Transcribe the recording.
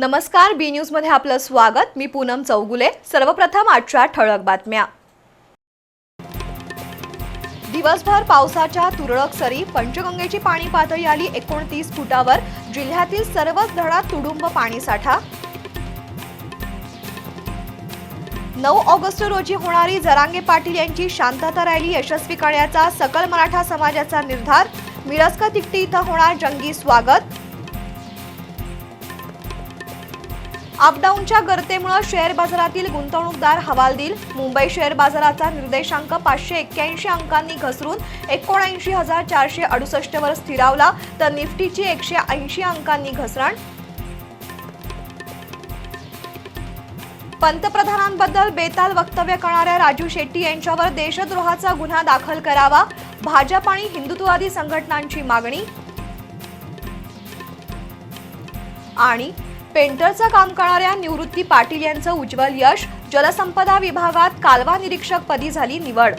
नमस्कार बी न्यूजमध्ये आपलं स्वागत. मी पूनम चौगुले. सर्वप्रथम आजच्या ठळक बातम्या. दिवसभर पावसाच्या तुरळक सरी पंचगंगेची पाणी पातळी आली एकोणतीस फुटावर. जिल्ह्यातील सर्वच धरणात तुडुंब पाणीसाठा नऊ ऑगस्ट रोजी होणारी जरांगे पाटील यांची शांतता रॅली यशस्वी करण्याचा सकल मराठा समाजाचा निर्धार. मिरस्क तिकटी इथं होणार जंगी स्वागत. अपडाऊनच्या गर्तेमुळे शेअर बाजारातील गुंतवणूकदार हवालदिल मुंबई शेअर बाजाराचा निर्देशांक पाचशे एक्क्याऐंशी अंकांनी घसरून एकोणऐंशी हजार चारशे अडुसष्ट वर स्थिरावला तर निफ्टीची एकशे ऐंशी अंकांनी घसरण. पंतप्रधानांबद्दल बेताल वक्तव्य करणाऱ्या राजू शेट्टी यांच्यावर देशद्रोहाचा गुन्हा दाखल करावा भाजप आणि हिंदुत्ववादी संघटनांची मागणी. आणि पेंटरचं काम करणाऱ्या निवृत्ती पाटील यांचं उज्ज्वल यश जलसंपदा विभागात कालवा निरीक्षक पदी झाली निवड.